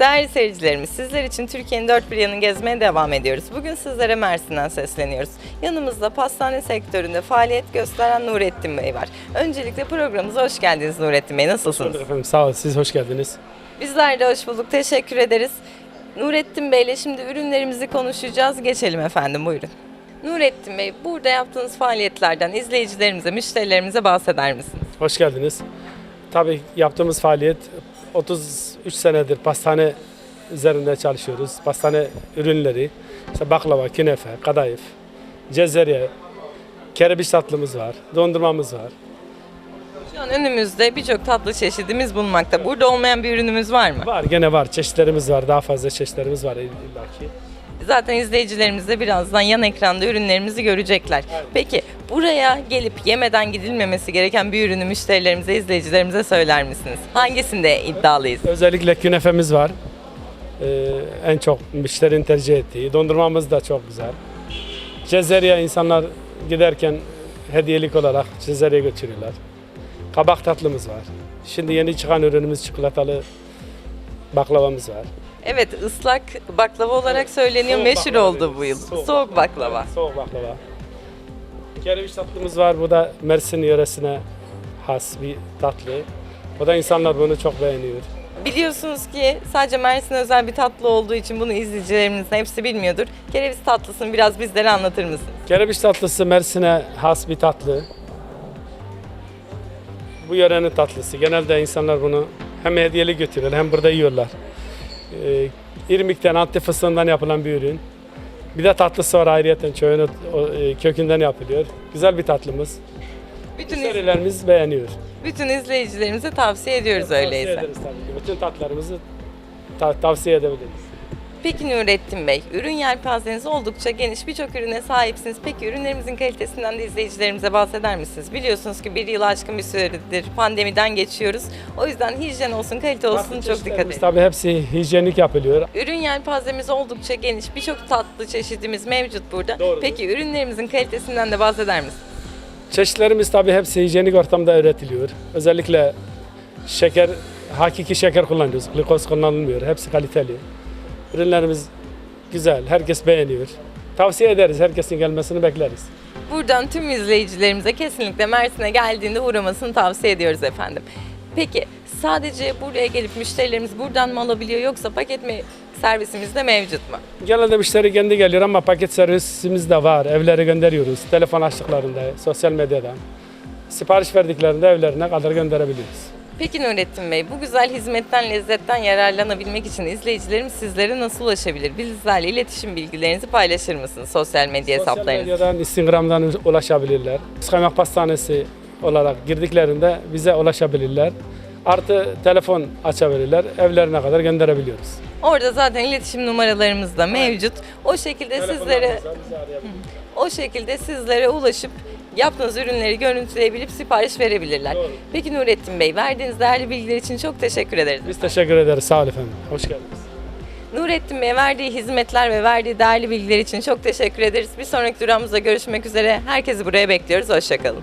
Değerli seyircilerimiz, sizler için Türkiye'nin dört bir yanını gezmeye devam ediyoruz. Bugün sizlere Mersin'den sesleniyoruz. Yanımızda pastane sektöründe faaliyet gösteren Nurettin Bey var. Öncelikle programımıza hoş geldiniz Nurettin Bey. Nasılsınız? Efendim sağ olun siz hoş geldiniz. Bizler de hoş bulduk. Teşekkür ederiz. Nurettin Bey ile şimdi ürünlerimizi konuşacağız. Geçelim efendim buyurun. Nurettin Bey, burada yaptığınız faaliyetlerden izleyicilerimize, müşterilerimize bahseder misiniz? Hoş geldiniz. Tabii yaptığımız faaliyet 33 senedir pastane üzerinde çalışıyoruz. Pastane ürünleri, işte baklava, künefe, kadayıf, cezerye, kerebiç tatlımız var, dondurmamız var. Şu an önümüzde birçok tatlı çeşidimiz bulunmakta. Burada olmayan bir ürünümüz var mı? Var gene var, çeşitlerimiz var, daha fazla çeşitlerimiz var illaki. Zaten izleyicilerimiz de birazdan yan ekranda ürünlerimizi görecekler. Peki buraya gelip yemeden gidilmemesi gereken bir ürünü müşterilerimize, izleyicilerimize söyler misiniz? Hangisinde iddialıyız? Özellikle künefemiz var. Ee, en çok müşterinin tercih ettiği. Dondurmamız da çok güzel. Cezerye insanlar giderken hediyelik olarak cezerye götürüyorlar. Kabak tatlımız var. Şimdi yeni çıkan ürünümüz çikolatalı baklavamız var. Evet ıslak baklava olarak söyleniyor. Soğuk Meşhur baklava oldu bu yıl. diyoruz. Soğuk, baklava. Soğuk baklava. Kereviç tatlımız var. Bu da Mersin yöresine has bir tatlı. O da insanlar bunu çok beğeniyor. Biliyorsunuz ki sadece Mersin özel bir tatlı olduğu için bunu izleyicilerimizin hepsi bilmiyordur. Kereviz tatlısını biraz bizlere anlatır mısınız? Kerebiç tatlısı Mersin'e has bir tatlı. Bu yörenin tatlısı. Genelde insanlar bunu hem hediyeli götürüyorlar hem burada yiyorlar. Ee, İrmik'ten, Antep fıstığından yapılan bir ürün. Bir de tatlısı var ayrıyeten o, e, kökünden yapılıyor. Güzel bir tatlımız. Bütün, iz- Müşterilerimiz beğeniyor. bütün izleyicilerimize tavsiye ediyoruz Tavsiye öyleyse. ederiz tabii ki. Bütün tatlarımızı ta- tavsiye edebiliriz. Peki Nurettin Bey, ürün yelpazeniz oldukça geniş birçok ürüne sahipsiniz. Peki ürünlerimizin kalitesinden de izleyicilerimize bahseder misiniz? Biliyorsunuz ki bir yıl aşkın bir süredir pandemiden geçiyoruz. O yüzden hijyen olsun, kalite olsun çok dikkat edin. Tabii hepsi hijyenik yapılıyor. Ürün yelpazemiz oldukça geniş. Birçok tatlı çeşidimiz mevcut burada. Doğrudur. Peki ürünlerimizin kalitesinden de bahseder misiniz? Çeşitlerimiz tabii hepsi hijyenik ortamda üretiliyor. Özellikle şeker, hakiki şeker kullanıyoruz. Glikoz kullanılmıyor. Hepsi kaliteli. Ürünlerimiz güzel. Herkes beğeniyor. Tavsiye ederiz. Herkesin gelmesini bekleriz. Buradan tüm izleyicilerimize kesinlikle Mersin'e geldiğinde uğramasını tavsiye ediyoruz efendim. Peki sadece buraya gelip müşterilerimiz buradan mı alabiliyor yoksa paket mi servisimiz de mevcut mu? Genelde müşteri kendi geliyor ama paket servisimiz de var. Evlere gönderiyoruz. Telefon açtıklarında, sosyal medyadan. Sipariş verdiklerinde evlerine kadar gönderebiliriz. Peki Nurettin Bey, bu güzel hizmetten, lezzetten yararlanabilmek için izleyicilerimiz sizlere nasıl ulaşabilir? Bizlerle iletişim bilgilerinizi paylaşır mısınız sosyal medya Sosyal hesaplarınızı? medyadan, Instagram'dan ulaşabilirler. Kaymak Pastanesi olarak girdiklerinde bize ulaşabilirler. Artı telefon açabilirler. Evlerine kadar gönderebiliyoruz. Orada zaten iletişim numaralarımız da mevcut. O şekilde sizlere o şekilde sizlere ulaşıp yaptığınız ürünleri görüntüleyebilip sipariş verebilirler. Doğru. Peki Nurettin Bey, verdiğiniz değerli bilgiler için çok teşekkür ederiz. Biz teşekkür ederiz. Sağ olun efendim. Hoş geldiniz. Nurettin Bey'e verdiği hizmetler ve verdiği değerli bilgiler için çok teşekkür ederiz. Bir sonraki durağımızda görüşmek üzere. Herkesi buraya bekliyoruz. Hoşçakalın.